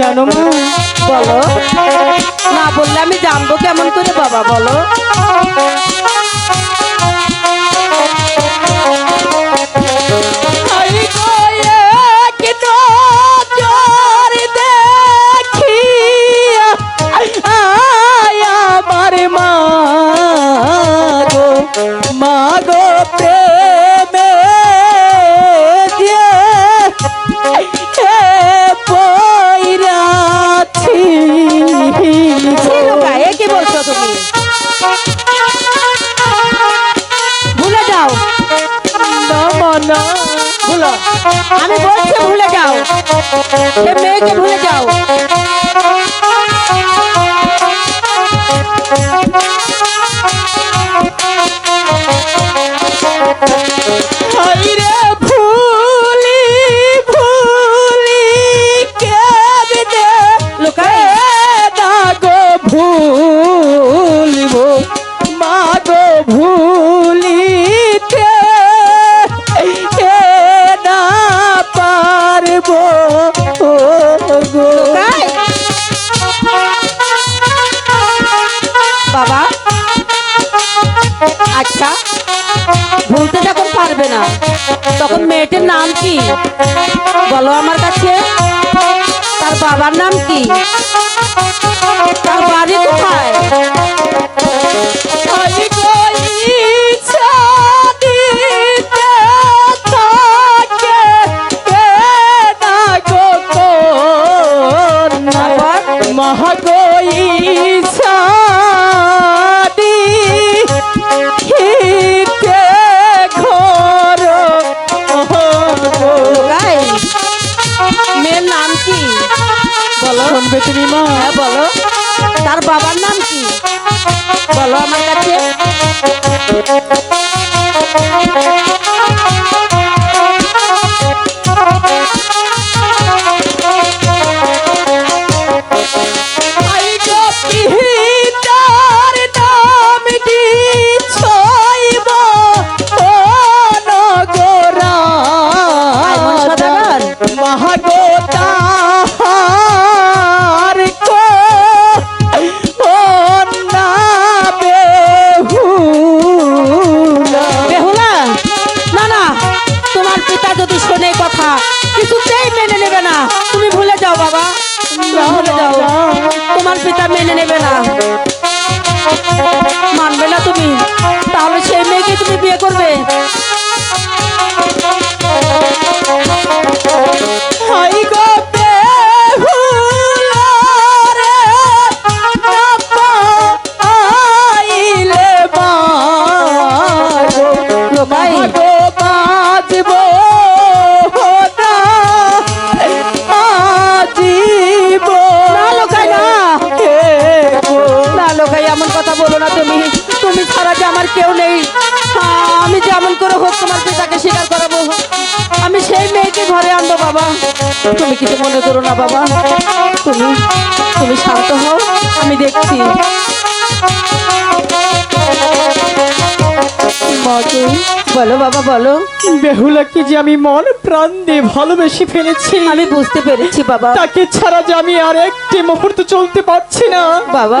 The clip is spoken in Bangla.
জানো মা বলো। না বললে আমি জানব কেমন করে বাবা বলো। না ভুলো। আমি বলছি ভুলে যাও। সে মেয়েকে ভুলে যাও। ভুলি। আচ্ছা ভুলতে যখন পারবে না তখন মেয়েটির নাম কি? বলো আমার কাছে। তার বাবার নাম কি? তার বাড়ি কোথায়? আই তুমি মা হ্যাঁ বলো। তার বাবার নাম কি? বলো আমার কাছে। আই মেনে নেবে না। তুমি ভুলে যাও বাবা। ভুলে যাও। তোমার পিতা মেনে নেবে না। মানবে বলো না তুমি। তুমি ছাড়া যে আমার কেউ নেই? আমি যেমন করে হোক তোমার পিতাকে স্বীকার করাবো। আমি সেই মেয়েকে ঘরে আনব বাবা। তুমি কিছু মনে করো না বাবা। তুমি তুমি শান্ত হও আমি দেখছি। বলো বাবা বলো। বেহুলাকে যে আমি মন প্রাণ দিয়ে ভালোবেসে ফেলেছি আমি বুঝতে পেরেছি বাবা। তাকে ছাড়া যে আমি আর একটি মুহূর্ত চলতে পারছি না। বাবা।